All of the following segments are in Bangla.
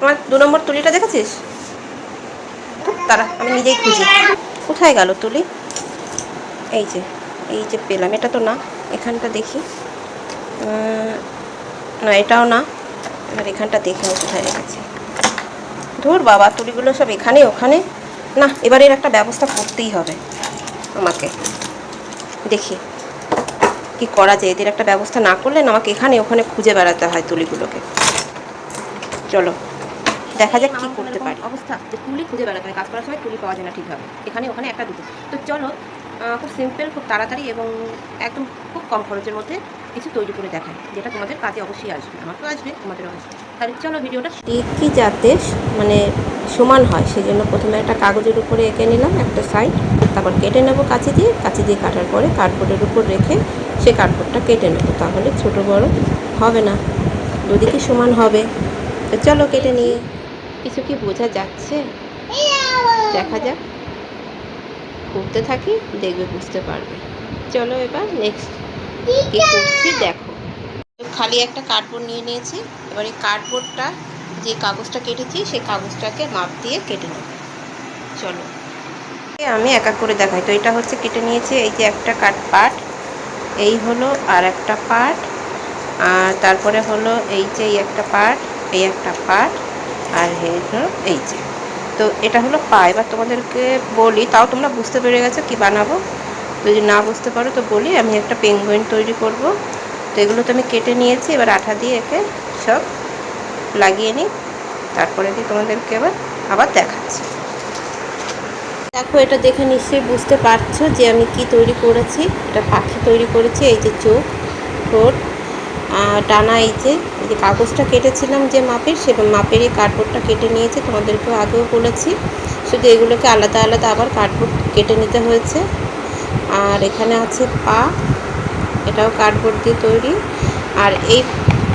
আমার দু নম্বর তুলিটা দেখেছিস? তারা আমি নিজেই খুঁজি। কোথায় গেল তুলি? এই যে এই যে পেলাম, এটা তো না, এখানটা দেখি। না, এটাও না, এবার এখানটা দেখে আমি কোথায় রেখেছি। ধুর বাবা, তুলিগুলো সব এখানে, ওখানে। না এবার এর একটা ব্যবস্থা করতেই হবে আমাকে। দেখি, কি করা যায়, এদের একটা ব্যবস্থা না করলে আমাকে এখানে ওখানে খুঁজে বেড়াতে হয় তুলিগুলোকে। চলো। দেখা যাক কি করতে পারি। অবস্থা যে তুলি খুঁজে বেড়াতে হয় কাজ করার সময় তুলি পাওয়া যায় না ঠিকভাবে। এখানে ওখানে একটা দুটো। তো চলো খুব সিম্পল খুব তাড়াতাড়ি এবং একদম খুব কম খরচের মধ্যে কিছু তৈরি করে দেখায় যেটা তোমাদের কাজে অবশ্যই আসবে। আমার তো আসবে তোমাদেরও আসবে। তাহলে চলো ভিডিওটা টিকি যাতে মানে সমান হয়। সেই জন্য প্রথমে একটা কাগজের উপরে এঁকে নিলাম একটা সাইড তারপর কেটে নেব কাঁচি দিয়ে। কাঁচি দিয়ে কাটার পরে কার্ডবোর্ডের উপর রেখে সে কার্ডবোর্ডটা কেটে নেব। তাহলে ছোট বড় হবে না। দুদিকে সমান হবে। তো চলো কেটে নিয়ে কিছু কি বোঝা যাচ্ছে? দেখা যাক। করতে থাকি দেখবে বুঝতে পারবে। চলো এবার নেক্সট কি করছি দেখো। খালি একটা কার্ডবোর্ড নিয়ে নিয়েছি এবার এই কার্ডবোর্ডটা যে কাগজটা কেটেছি সেই কাগজটাকে মাপ দিয়ে কেটে নেব। চলো। আমি এক এক করে দেখাই। তো এটা হচ্ছে কেটে নিয়েছি এই যে একটা কাট পার্ট এই হলো আর একটা পার্ট আর তারপরে হলো এই যে এই একটা পার্ট এই একটা পার্ট আর হলো এই যে। তো এটা হলো পা এবার তোমাদেরকে বলি, তাও তোমরা বুঝতে পেরে গেছো কি বানাবো? যদি না বুঝতে পারো তো বলি, আমি একটা পেঙ্গুইন তৈরি করব। তো এগুলো তো আমি কেটে নিয়েছি, এবার আঠা দিয়ে একে সব লাগিয়ে নিই। তারপরে কি তোমাদেরকে এবার আবার দেখাচ্ছি। দেখো, এটা দেখে নিশ্চয়ই বুঝতে পারছ যে আমি কি তৈরি করেছি। এটা পাখি তৈরি করেছি, এই যে চোখ, ঠোঁট। ডানা এই যে এই যে কাগজটা কেটেছিলাম যে মাপের, সে মাপেরই কার্ডবোর্ডটা কেটে নিয়েছি। তোমাদেরকেও আগেও বলেছি। শুধু এগুলোকে আলাদা আলাদা আবার কার্ডবোর্ড কেটে নিতে হয়েছে। আর এখানে আছে পা, এটাও কার্ডবোর্ড দিয়ে তৈরি। আর এই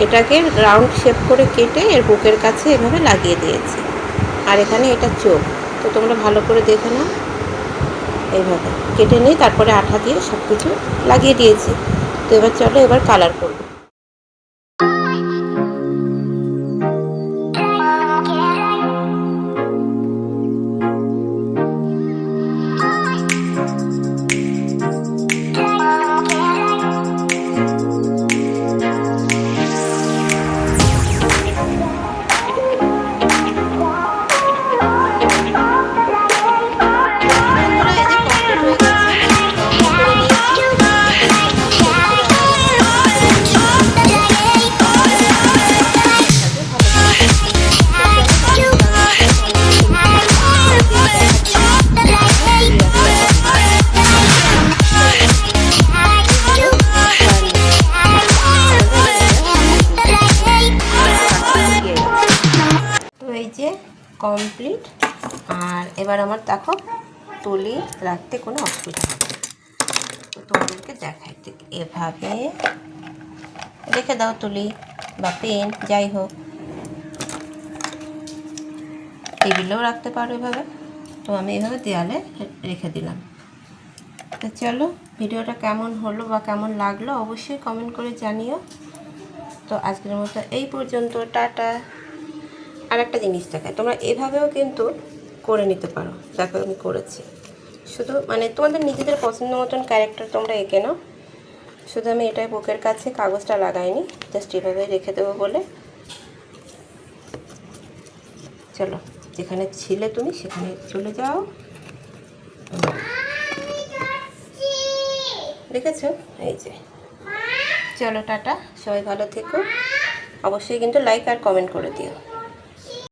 এটাকে রাউন্ড শেপ করে কেটে এর বুকের কাছে এভাবে লাগিয়ে দিয়েছি। আর এখানে এটা চোখ, তো তোমরা ভালো করে দেখে নাও। এইভাবে কেটে নিই তারপরে আঠা দিয়ে সব কিছু লাগিয়ে দিয়েছি। তো এবার চলো এবার কালার করব। কমপ্লিট আর এবার আমার দেখো, তুলি রাখতে কোনো অসুবিধা হবে তো তোমাদেরকে দেখাই এভাবে রেখে দাও তুলি বা পেন, যাই হোক। টেবিলেও রাখতে পারো এভাবে। তো আমি এভাবে দেয়ালে রেখে দিলাম। তো চলো, ভিডিওটা কেমন হলো বা কেমন লাগল অবশ্যই কমেন্ট করে জানিও। তো আজকের মতো এই পর্যন্ত, টাটা। আর একটা জিনিস দেখায়, তোমরা এভাবেও কিন্তু করে নিতে পারো, দেখো আমি করেছি। শুধু মানে তোমাদের নিজেদের পছন্দ মতন ক্যারেক্টার তোমরা এঁকে নাও। শুধু আমি এটাই বুকের কাছে, কাগজটা লাগাইনি জাস্ট এভাবে রেখে দেবো বলে। চলো, যেখানে ছিলে তুমি সেখানে চলে যাও। দেখেছ? এই যে। চলো, টাটা, সবাই ভালো থেকো। অবশ্যই কিন্তু লাইক আর কমেন্ট করে দিও।